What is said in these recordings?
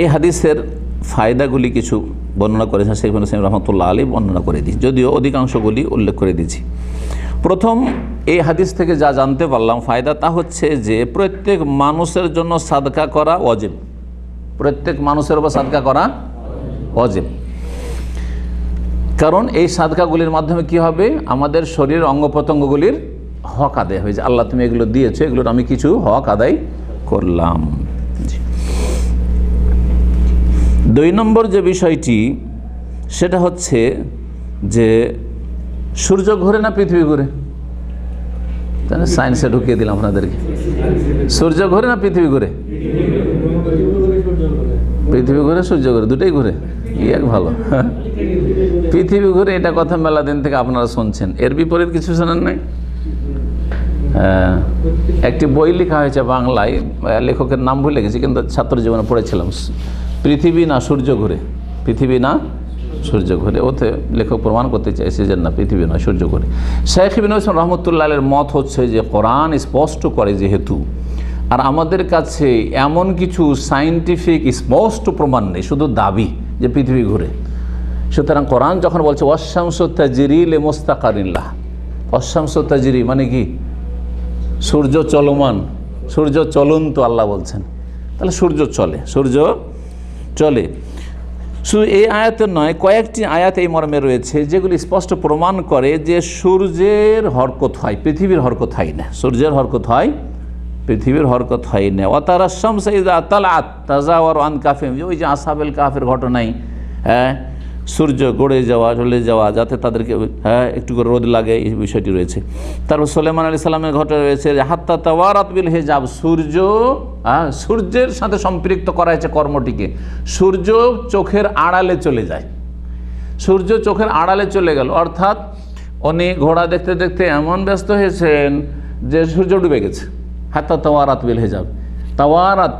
এই হাদিসের ফায়দাগুলি কিছু বর্ণনা করেছেন শেখ হোসেন রহমতুল্লাহ আলী বর্ণনা করে দিই যদিও অধিকাংশগুলি উল্লেখ করে দিয়েছি। প্রথম, এই হাদিস থেকে যা জানতে পারলাম ফায়দা তা হচ্ছে যে প্রত্যেক মানুষের জন্য সাদকা করা অজেব প্রত্যেক মানুষের উপর সাদকা করা অজেব কারণ এই সাদকাগুলির মাধ্যমে কি হবে? আমাদের শরীরের অঙ্গ প্রত্যঙ্গগুলির হক আদায় হয়েছে আল্লাহ তুমি এগুলো দিয়েছ, এগুলোর আমি কিছু হক আদায় করলাম। দুই নম্বর যে বিষয়টি সেটা হচ্ছে যে সূর্য ঘুরে না পৃথিবী ঘুরে? তাহলে সায়েন্সে ঢুকিয়ে দিলাম আপনাদেরকে। সূর্য ঘুরে না পৃথিবী ঘুরে? পৃথিবী ঘুরে সূর্য ঘুরে দুটোই ঘুরে। এক ভালো। পৃথিবী ঘুরে এটা কথা মেলা দিন থেকে আপনারা শুনছেন। এর বিপরীত কিছু শোনেন নাই? হ্যাঁ, একটি বই লেখা হয়েছে বাংলায় লেখকের নাম ভুলে গেছি কিন্তু ছাত্র জীবনে পড়েছিলাম। পৃথিবী না সূর্য ঘুরে? পৃথিবী না সূর্য ঘুরে। ওতে লেখক প্রমাণ করতে চাইছে যে না, পৃথিবী নয় সূর্য ঘুরে। শেখ বিন হোসেন মত হচ্ছে যে কোরআন স্পষ্ট করে যেহেতু, আর আমাদের কাছে এমন কিছু সাইন্টিফিক স্পষ্ট প্রমাণ নেই, শুধু দাবি যে পৃথিবী ঘুরে। সুতরাং কোরআন যখন বলছে তাজিরি লে মোস্তাকারিল্লাহ অশাংস তাজিরি মানে কি? সূর্য চলমান, সূর্য চলন্ত আল্লাহ বলছেন। তাহলে সূর্য চলে, সূর্য চলে। শুধু এই আয়াতে নয়, কয়েকটি আয়াত এই মর্মে রয়েছে, যেগুলি স্পষ্ট প্রমাণ করে যে সূর্যের হরকত হয়, পৃথিবীর হরকত হয় না। সূর্যের হরকত হয়, পৃথিবীর হরকত হয় না। ও তারা শামসাইদা তালাত তাজাওয়ার আন কাফেম ওই যে আসাবেল কাফের ঘটনাই হ্যাঁ সূর্য গড়ে যাওয়া ঢলে যাওয়া, যাতে তাদেরকে হ্যাঁ একটু করে রোদ লাগে, এই বিষয়টি রয়েছে। তারপর সোলেমান আলী সাল্লামের ঘটনা রয়েছে হাত্তা তাওয়ারাত বিল হেজাব, সূর্য হ্যাঁ সূর্যের সাথে সম্পৃক্ত করা হয়েছে কর্মটিকে। সূর্য চোখের আড়ালে চলে যায়। সূর্য চোখের আড়ালে চলে গেল। অর্থাৎ উনি ঘোড়া দেখতে দেখতে এমন ব্যস্ত হয়েছেন যে, সূর্য ডুবে গেছে। হাত্তা তাওয়ারাত বিল হেজাব। তাওয়ারাত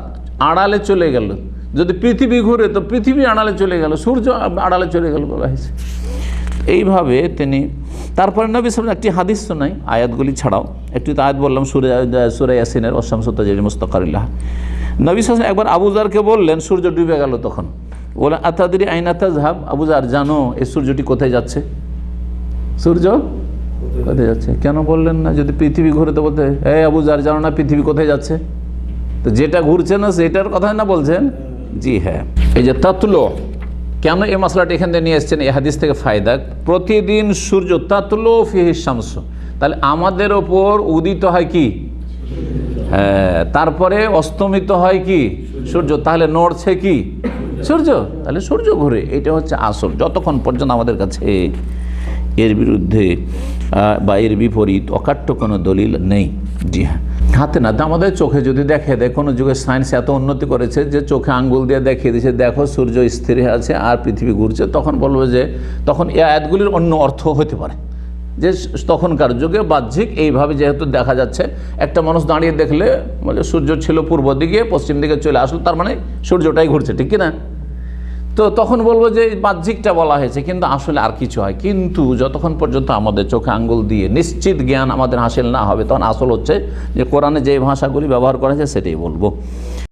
আড়ালে চলে গেল। যদি পৃথিবী ঘুরে, তো পৃথিবী আড়ালে চলে গেল, সূর্য আড়ালে চলে গেল বলা হয়েছে। এইভাবে তিনি, তারপরে নবী সালাম একটি হাদিস শোনাই, আয়াতগুলি ছাড়াও। একটি তো আয়াত বললাম, সুরে সুরে ইয়াসিনের অসামসতাজির মুস্তাকারিল্লাহ। নবী সালাম একবার আবুজারকে বললেন, সূর্য ডুবে গেল তখন। বলে আতাদি আইনা তাজহাব আবুজার জানো, এই সূর্যটি কোথায় যাচ্ছে? সূর্য কোথায় যাচ্ছে? কেন বললেন না? যদি পৃথিবী ঘুরে তো বলতে, এই আবুজার জানো না পৃথিবী কোথায় যাচ্ছে? তো যেটা ঘুরছে না, সেটার কথাই না বলছেন? জি হ্যাঁ। এই যে তাতলো, কেন এই মশলাটা এখান থেকে নিয়ে এসছেন? এই হাদিস থেকে ফায়দা। প্রতিদিন সূর্য তাতলো ফিহিস শামস। তাহলে আমাদের ওপর উদিত হয় কি? হ্যাঁ তারপরে অস্তমিত হয় কি? সূর্য। তাহলে নড়ছে কি? সূর্য। তাহলে সূর্য ঘুরে। এটা হচ্ছে আসল। যতক্ষণ পর্যন্ত আমাদের কাছে এর বিরুদ্ধে বা এর বিপরীত অকাট্য কোনো দলিল নেই। জি হ্যাঁ। হাতে না আমাদের চোখে যদি দেখে দেয়, কোনো যুগে সায়েন্স এত উন্নতি করেছে যে চোখে আঙ্গুল দিয়ে দেখিয়ে দিয়েছে, দেখো সূর্য স্থির আছে আর পৃথিবী ঘুরছে, তখন বলব যে, তখন এই আয়াতগুলির অন্য অর্থ হতে পারে। যে তখনকার যুগে বাহ্যিক এইভাবে যেহেতু দেখা যাচ্ছে, একটা মানুষ দাঁড়িয়ে দেখলে মানে সূর্য ছিল পূর্ব দিকে, পশ্চিম দিকে চলে আসলো, তার মানে সূর্যটাই ঘুরছে, ঠিক কি না তো তখন বলব যে বাহ্যিকটা বলা হয়েছে, কিন্তু আসলে আর কিছু হয়। কিন্তু যতক্ষণ পর্যন্ত আমাদের চোখে আঙ্গুল দিয়ে নিশ্চিত জ্ঞান আমাদের হাসিল না হবে, তখন আসল হচ্ছে যে কোরআনে যে ভাষাগুলি ব্যবহার করা হয়েছে, সেটাই বলব।